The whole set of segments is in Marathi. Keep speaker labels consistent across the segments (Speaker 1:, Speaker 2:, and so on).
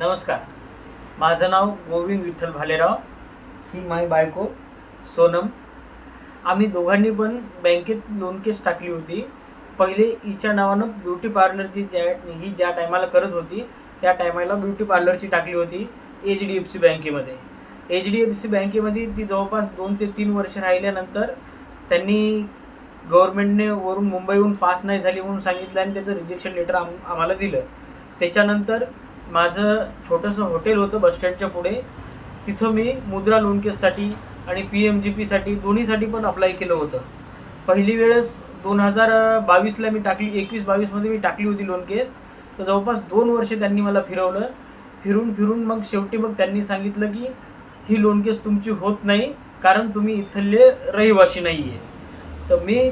Speaker 1: नमस्कार. माझं नाव गोविंद विठ्ठल भालेराव. ही माय बायको सोनम. आम्ही दोघांनी पण बँकेत लोन केस टाकली होती. पहिले हिच्या नावानं ब्युटी पार्लरची ज्या ही ज्या टायमाला करत होती त्या टायमाला ब्युटी पार्लरची टाकली होती एच डी एफ सी बँकेमध्ये. एच डी एफ सी बँकेमध्ये ती जवळपास दोन ते तीन वर्ष राहिल्यानंतर त्यांनी गव्हर्नमेंटने वरून मुंबईहून पास नाही झाली म्हणून सांगितलं आणि त्याचं रिजेक्शन लेटर आम आम्हाला दिलं. त्याच्यानंतर माझं छोटंसं हॉटेल होतं बसस्टँडच्या पुढे. तिथं मी मुद्रा लोन केससाठी आणि पी एम जी पीसाठी दोन्हीसाठी पण अप्लाय केलं होतं. पहिली वेळेस दोन हजार बावीसला मी टाकली एकवीस बावीसमध्ये मी टाकली होती लोन केस तर जवळपास दोन वर्षे त्यांनी मला फिरवलं. फिरून फिरून मग शेवटी मग त्यांनी सांगितलं की ही लोन केस तुमची होत नाही कारण तुम्ही इथले रहिवासी नाही आहे तर मी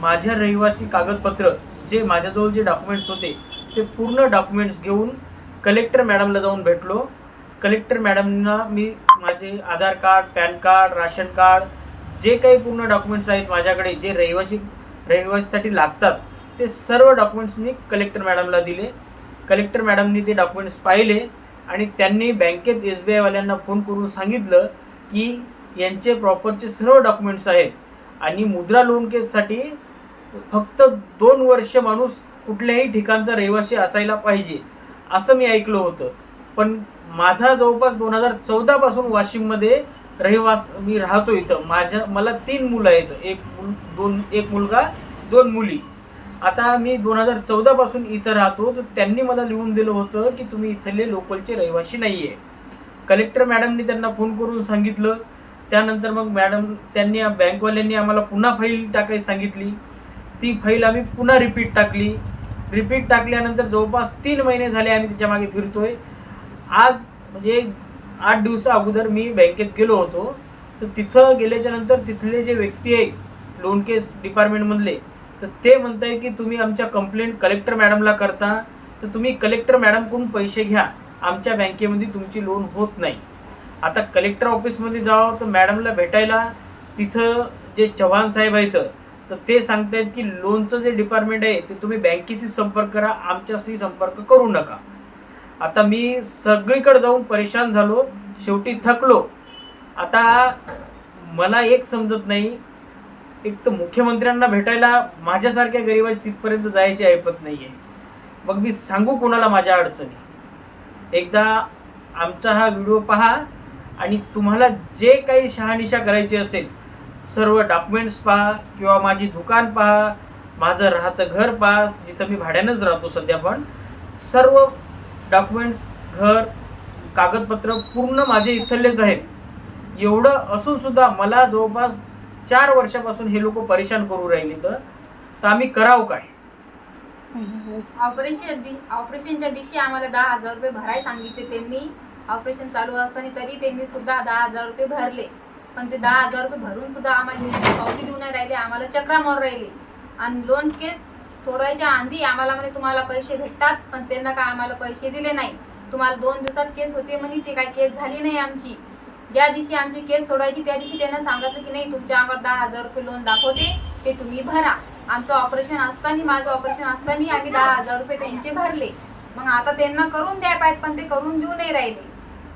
Speaker 1: माझ्या रहिवासी कागदपत्र जे माझ्याजवळ जे डॉक्युमेंट्स होते ते पूर्ण डॉक्युमेंट्स घेऊन कलेक्टर मॅडमला जाऊन भेटलो. कलेक्टर मॅडमना मी माझे Aadhaar card PAN card ration card जे काही पूर्ण डॉक्युमेंट्स आहेत माझ्याकडे जे रहिवासी रहिवासीसाठी लागतात ते सर्व डॉक्युमेंट्स मी कलेक्टर मॅडमला दिले. कलेक्टर मॅडमनी ते डॉक्युमेंट्स पाहिले आणि त्यांनी बँकेत एस बी आयवाल्यांना फोन करून सांगितलं की यांचे प्रॉपरचे सर्व डॉक्युमेंट्स आहेत आणि मुद्रा लोन केससाठी फक्त दोन वर्ष माणूस कुठल्याही ठिकाणचा रहिवासी असायला पाहिजे. असं मी ऐकलं होतं. पण माझा जवळपास दोन हजार चौदापासून वाशिममध्ये रहिवास मी राहतो इथं. माझ्या मला तीन मुलं आहेत. एक मुल दोन एक मुलगा दोन मुली. आता मी दोन हजार चौदापासून इथं राहतो. तर त्यांनी मला लिहून दिलं होतं की तुम्ही इथले लोकलचे रहिवासी नाही आहे कलेक्टर मॅडमनी त्यांना फोन करून सांगितलं. त्यानंतर मग मॅडम त्यांनी बँकवाल्यांनी आम्हाला पुन्हा फाईल टाकायला सांगितली. ती फाईल आम्ही पुन्हा रिपीट टाकली. रिपीट टाकल्यानंतर जवळपास तीन महिने झाले आम्ही त्याच्यामागे फिरतोय. आज म्हणजे आठ दिवसा अगोदर मी बँकेत गेलो होतो. तर तिथं गेल्याच्यानंतर तिथले जे व्यक्ती आहे लोन केस डिपार्टमेंटमधले तर ते म्हणताय की तुम्ही आमच्या कंप्लेंट कलेक्टर मॅडमला करता तर तुम्ही कलेक्टर मॅडमकडून पैसे घ्या. आमच्या बँकेमध्ये तुमची लोन होत नाही. आता कलेक्टर ऑफिसमध्ये जावं तर मॅडमला भेटायला तिथं जे चव्हाण साहेब आहेत तर ते सांगतायत की लोनचं जे डिपार्टमेंट आहे ते तुम्ही बँकेशी संपर्क करा आमच्याशी संपर्क करू नका. आता मी सगळीकडे जाऊन परेशान झालो शेवटी थकलो. आता मला एक समजत नाही एक तर मुख्यमंत्र्यांना भेटायला माझ्यासारख्या गरिबाची तिथपर्यंत जायची ऐपत नाही आहे मग मी सांगू कोणाला माझ्या अडचणी? एकदा आमचा हा व्हिडिओ पहा आणि तुम्हाला जे काही शहानिशा करायची असेल सर्व डॉक्युमेंट्स पहा किंवा माझी दुकान पहा माझं राहतं घर पहा जिथं मी भाड्यानंच राहतो सध्या पण. सर्व डॉक्युमेंट्स घर कागदपत्र पूर्ण माझे इथलेच आहेत. एवढं असून सुद्धा मला जवळपास चार वर्षापासून हे लोक परेशान करू राहिले तर तर आम्ही करावं काय?
Speaker 2: ऑपरेशन दि- ऑपरेशनच्या दिवशी आम्हाला दहा हजार रुपये भरायला सांगितले त्यांनी. ऑपरेशन चालू असताना तरी त्यांनी सुद्धा दहा हजार रुपये भरले. पण ते दहा हजार रुपये भरून सुद्धा आम्हाला नीट पावती देऊ नाही राहिले आम्हाला चक्रा मारून राहिले. आणि लोन केस सोडवायच्या आधी आम्हाला म्हणे तुम्हाला पैसे भेटतात पण त्यांना काय आम्हाला पैसे दिले नाही. तुम्हाला दोन दिवसात केस होते म्हणे ते काय केस झाली नाही आमची. ज्या दिवशी आमची केस सोडायची त्या दिवशी त्यांना सांगितलं की नाही तुमच्या अंगावर दहा हजार रुपये लोन दाखवते ते तुम्ही भरा. आमचं ऑपरेशन असताना माझं ऑपरेशन असताना आम्ही दहा हजार रुपये त्यांचे भरले. मग आता त्यांना करून द्याय पाहिजे पण ते करून देऊ नाही राहिले.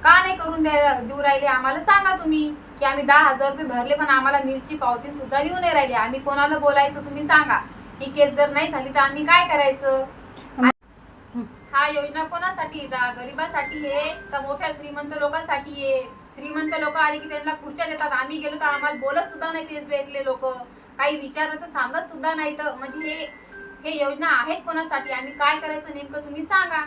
Speaker 2: का नाही करून द्या देऊ राहिले आम्हाला सांगा तुम्ही. की आम्ही दहा हजार रुपये भरले पण आम्हाला नीलची पावती सुद्धा देऊ नाही राहिली. आम्ही कोणाला बोलायचं तुम्ही सांगा. ही केस जर नाही झाली तर आम्ही काय करायचं? हा योजना कोणासाठी गरिबासाठी आहे का मोठ्या श्रीमंत लोकांसाठी आहे? श्रीमंत लोक आले की त्यांना खुर्च्या देतात. आम्ही गेलो तर आम्हाला बोलत सुद्धा नाही तेच भेटले लोक. काही विचारलं तर सांगत सुद्धा नाही तर म्हणजे हे हे योजना आहेत कोणासाठी? आम्ही काय करायचं नेमकं तुम्ही सांगा.